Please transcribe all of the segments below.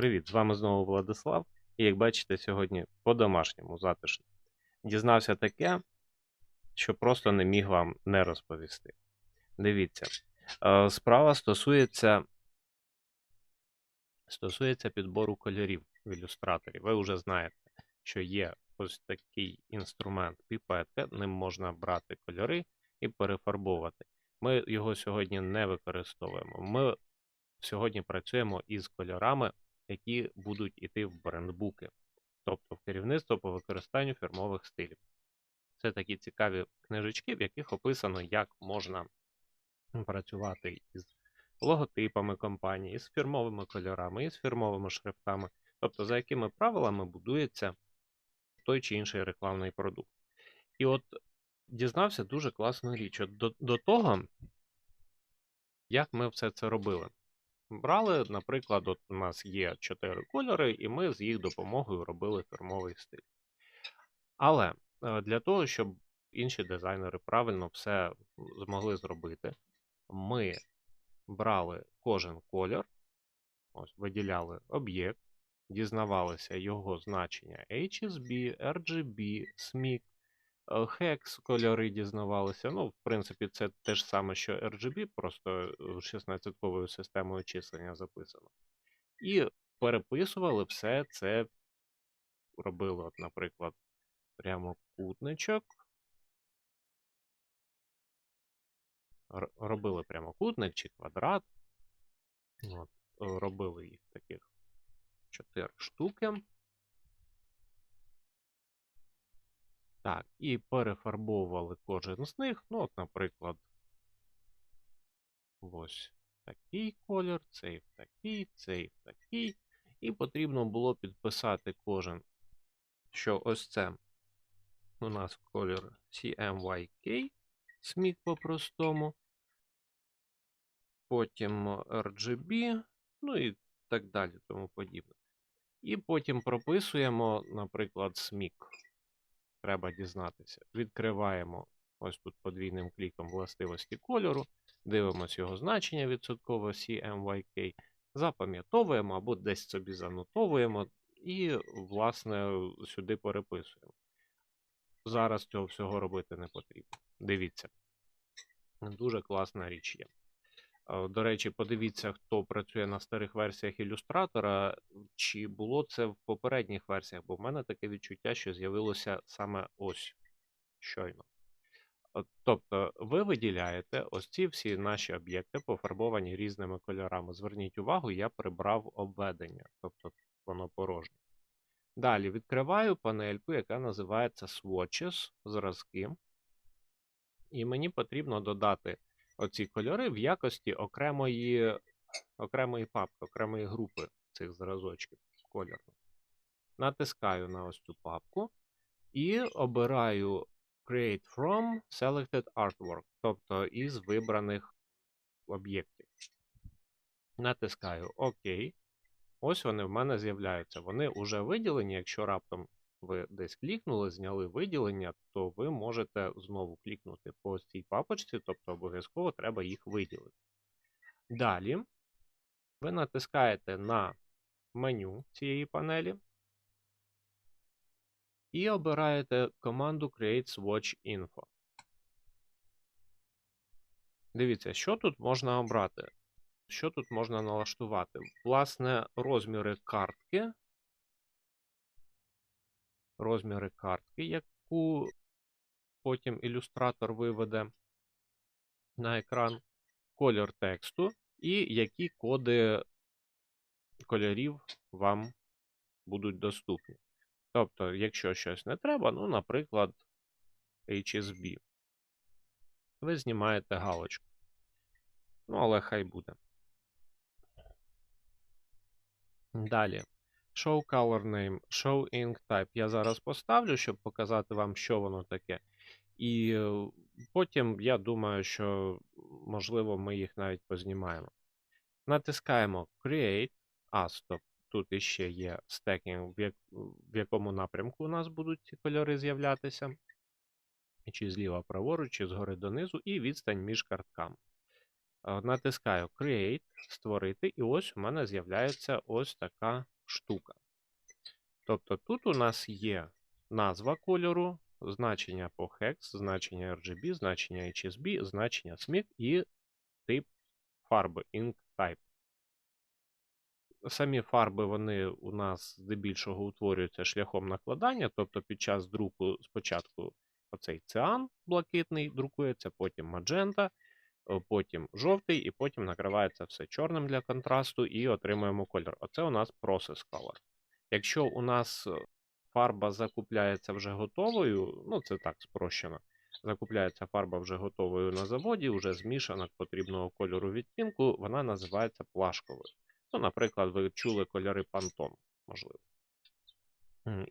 Привіт, з вами знову Владислав. І як бачите, сьогодні по-домашньому затишно. Дізнався таке, що просто не міг вам не розповісти. Дивіться, е, справа стосується, стосується підбору кольорів в ілюстраторі. Ви вже знаєте, що є ось такий інструмент піпетка, ним можна брати кольори і перефарбовувати. Ми його сьогодні не використовуємо. Ми сьогодні працюємо із кольорами, які будуть йти в брендбуки, тобто в керівництво по використанню фірмових стилів. Це такі цікаві книжечки, в яких описано, як можна працювати із логотипами компанії, із фірмовими кольорами, із фірмовими шрифтами, тобто за якими правилами будується той чи інший рекламний продукт. І от дізнався дуже класну річ. От до, до того, як ми все це робили. Брали, наприклад, от у нас є чотири кольори, і ми з їх допомогою робили фірмовий стиль. Але е, для того, щоб інші дизайнери правильно все змогли зробити, ми брали кожен колір, ось виділяли об'єкт, дізнавалися його значення HSB, RGB, SMIC, е, Hex кольори дізнавалися. Ну, в принципі, це те ж саме, що RGB, просто 16-ковою системою числення записано. І переписували все це, робили, от, наприклад, прямокутничок. Робили прямокутник чи квадрат. От, е, робили їх таких 4 штуки. Так, і перефарбовували кожен з них. Ну, от, наприклад, ось такий колір, цей в такий, цей в такий. І потрібно було підписати кожен, що ось це у нас колір CMYK, SMIC по-простому. Потім RGB, ну і так далі, тому подібне. І потім прописуємо, наприклад, SMIC. Треба дізнатися. Відкриваємо ось тут подвійним кліком властивості кольору, дивимося його значення відсотково CMYK, запам'ятовуємо або десь собі занотовуємо і, власне, сюди переписуємо. Зараз цього всього робити не потрібно. Дивіться. Дуже класна річ є. Е, До речі, подивіться, хто працює на старих версіях ілюстратора, чи було це в попередніх версіях, бо в мене таке відчуття, що з'явилося саме ось щойно. Тобто, ви виділяєте ось ці всі наші об'єкти, пофарбовані різними кольорами. Зверніть увагу, я прибрав обведення, тобто воно порожнє. Далі відкриваю панельку, яка називається Swatches, зразки. І мені потрібно додати оці кольори в якості окремої, окремої папки, окремої групи цих зразочків кольору. Натискаю на ось цю папку і обираю Create from Selected Artwork, тобто із вибраних об'єктів. Натискаю ОК. Ось вони в мене з'являються. Вони вже виділені. Якщо раптом ви десь клікнули, зняли виділення, то ви можете знову клікнути по цій папочці, тобто обов'язково треба їх виділити. Далі ви натискаєте на меню цієї панелі і обираєте команду Create Swatch Info. Дивіться, що тут можна обрати? Що тут можна налаштувати? Власне, розміри картки. Розміри картки, яку потім ілюстратор виведе на екран, кольор тексту і які коди кольорів вам будуть доступні. Тобто, якщо щось не треба, ну, наприклад, HSB, ви знімаєте галочку. Ну, але хай буде. Далі. Show color name, show ink type. Я зараз поставлю, щоб показати вам, що воно таке. І е, потім я думаю, що можливо ми їх навіть познімаємо. Натискаємо Create. А, стоп. Тут іще є стекінг, в, якому напрямку у нас будуть ці кольори з'являтися. Чи зліва праворуч, чи згори донизу, і відстань між картками. Е, Натискаю Create, створити, і ось у мене з'являється ось така штука. Тобто тут у нас є назва кольору, значення по hex, значення RGB, значення HSB, значення SMIC і тип фарби Ink Type. Самі фарби вони у нас здебільшого утворюються шляхом накладання, тобто під час друку спочатку оцей циан блакитний друкується, потім маджента, потім жовтий, і потім накривається все чорним для контрасту і отримуємо кольор. Оце у нас Process Color. Якщо у нас е, фарба закупляється вже готовою, ну це так спрощено. Закупляється фарба вже готовою на заводі, вже змішана потрібного кольору відтінку, вона називається плашковою. Ну, наприклад, ви чули кольори Pantone, можливо.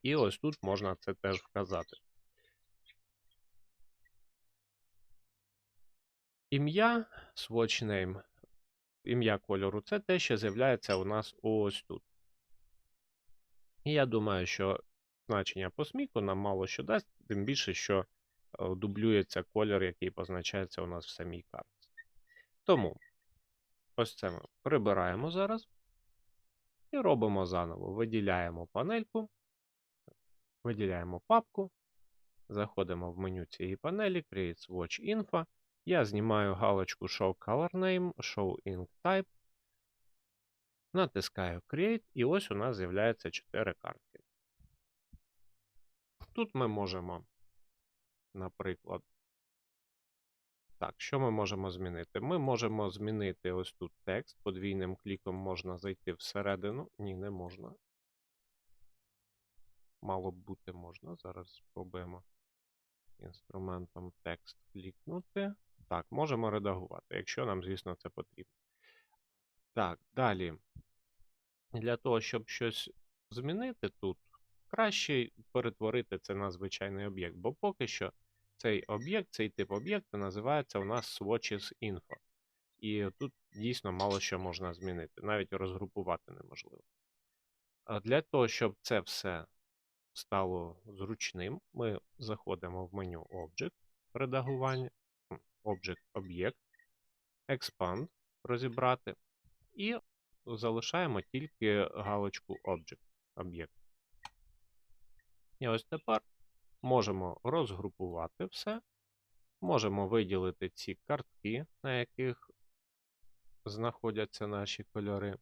І ось тут можна це теж вказати. Ім'я, swatch name, ім'я кольору це те, що з'являється у нас ось тут. І я думаю, що значення по сміку нам мало що дасть, тим більше, що е, дублюється колір, який позначається у нас в самій картці. Тому ось це ми прибираємо зараз і робимо заново. Виділяємо панельку, виділяємо папку, заходимо в меню цієї панелі, Create Swatch Info. Я знімаю галочку Show Color Name, Show Ink Type. Натискаю Create, і ось у нас з'являється 4 картки. Тут ми можемо, наприклад, так, що ми можемо змінити? Ми можемо змінити ось тут текст. Подвійним кліком можна зайти всередину. Ні, не можна. Мало б бути можна. Зараз спробуємо інструментом текст клікнути. Так, можемо редагувати, якщо нам, звісно, це потрібно. Так, далі. Для того, щоб щось змінити тут, краще перетворити це на звичайний об'єкт, бо поки що цей об'єкт, цей тип об'єкту називається у нас Swatches Info. І тут дійсно мало що можна змінити, навіть розгрупувати неможливо. А Для того, щоб це все стало зручним, ми заходимо в меню Object, редагування, Object Об'єкт, Expand, розібрати, і залишаємо тільки галочку Object, об'єкт. І ось тепер можемо розгрупувати все, можемо виділити ці картки, на яких знаходяться наші кольори.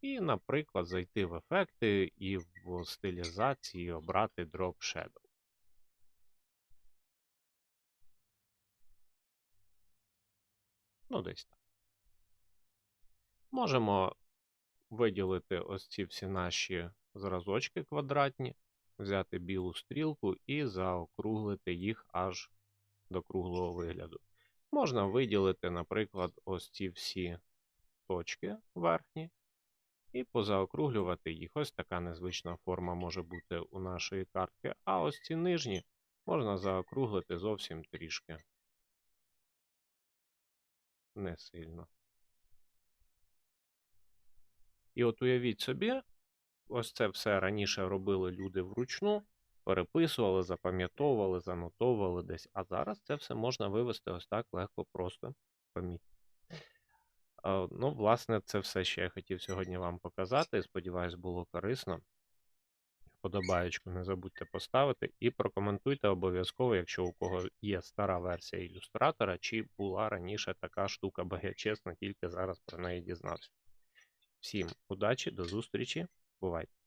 І, наприклад, зайти в ефекти і в стилізації обрати Drop Shadow. Ну, десь так. Можемо виділити ось ці всі наші зразочки квадратні, взяти білу стрілку і заокруглити їх аж до круглого вигляду. Можна виділити, наприклад, ось ці всі точки верхні і позаокруглювати їх. Ось така незвична форма може бути у нашої картки. А ось ці нижні можна заокруглити зовсім трішки. Не сильно. І от уявіть собі, ось це все раніше робили люди вручну, переписували, запам'ятовували, занотовували десь. А зараз це все можна вивести ось так легко, просто помітно. Е, Ну, власне, це все, що я хотів сьогодні вам показати. Сподіваюсь, було корисно. Вподобаєчку не забудьте поставити і прокоментуйте обов'язково, якщо у кого є стара версія ілюстратора, чи була раніше така штука, бо я чесно тільки зараз про неї дізнався. Всім удачі, до зустрічі, бувайте!